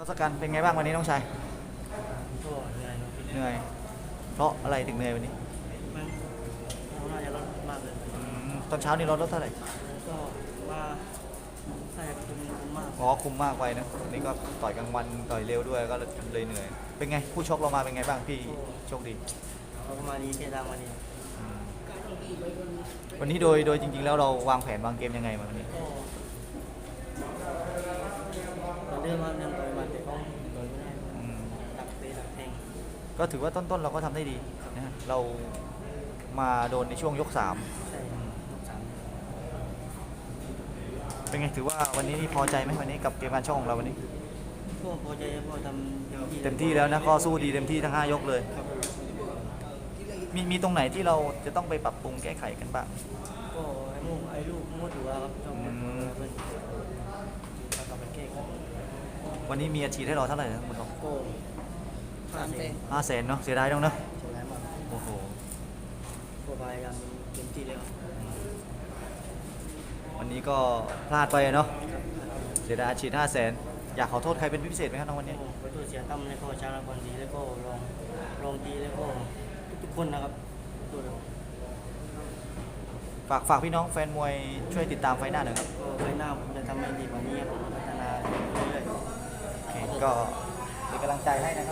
ทศกัณฐ์เป็นไงบ้างวันนี้น้องชายก็เหนื่อยครับเหนื่อย เพราะอะไรถึงเหนื่อยวันนี้มันเราน่าจะลดมากเลยอืมตอนเช้านี่เราลดเท่าไหร่ก็ว่าใส่ประตูมันมากอ๋อคุมมากไปนะวันนี้ก็ต่อยกลางวันต่อยเร็วด้วยก็เลยเหนื่อย เป็นไงผู้ชกเรามาเป็นไงบ้างพี่โชคดีเขาก็มาดีเททางมาดีอืมวันนี้โดยโดยจริง ๆ แล้วเราวางแผนวางเกมยังไงมาวันนี้ ก็ตอนเดิมมาเดินต่อยมาแต่ก็ต่อยไม่ได้ อืม ดักเตะดักแทง ก็ถือว่าต้นๆเราก็ทำได้ดีนะฮะเรามาโดนในช่วงยกสามใช่ยกสามเป็นไงถือว่าวันนี้พอใจไหมวันนี้กับเกมการชกของเราวันนี้ ก็พอใจครับพอทำเต็มที่แล้วนะก็สู้ดีเต็มที่ทั้งห้ายกเลย ครับมีมีตรงไหนที่เราจะต้องไปปรับปรุงแก้ไขกันบ้าง ก็ไอ้ลูกไอ้ลูกมั่วตัวครับต้องอืม เพื่อนถ้าเราไปแก้ก็วันนี้มีอาชีพให้เราเท่าไหร่นะคุณทองก็ สามเซนห้าแสนเนาะเสียดายต้องเนาะใช่ไหมมากโอ้โหก็พยายามเต็มที่แล้ววันนี้ก็พลาดไปอะเนาะเสียดายอาชีพห้าแสนอยากขอโทษใครเป็นพิเศษไหมครับน้องวันนี้ไปตัวเสียตั้มแล้วก็ชาละคนดีแล้วก็ลองลองดีแล้วก็ทุกๆคนนะครับตัวเราฝากฝากพี่น้องแฟนมวยช่วยติดตามไฟล์หน้าหน่อยครับก็ไว้หน้าผมจะทำให้ดีกว่านี้ครับพัฒนาเรื่อยๆโอเคก็เป็นกำลังใจให้นะครับ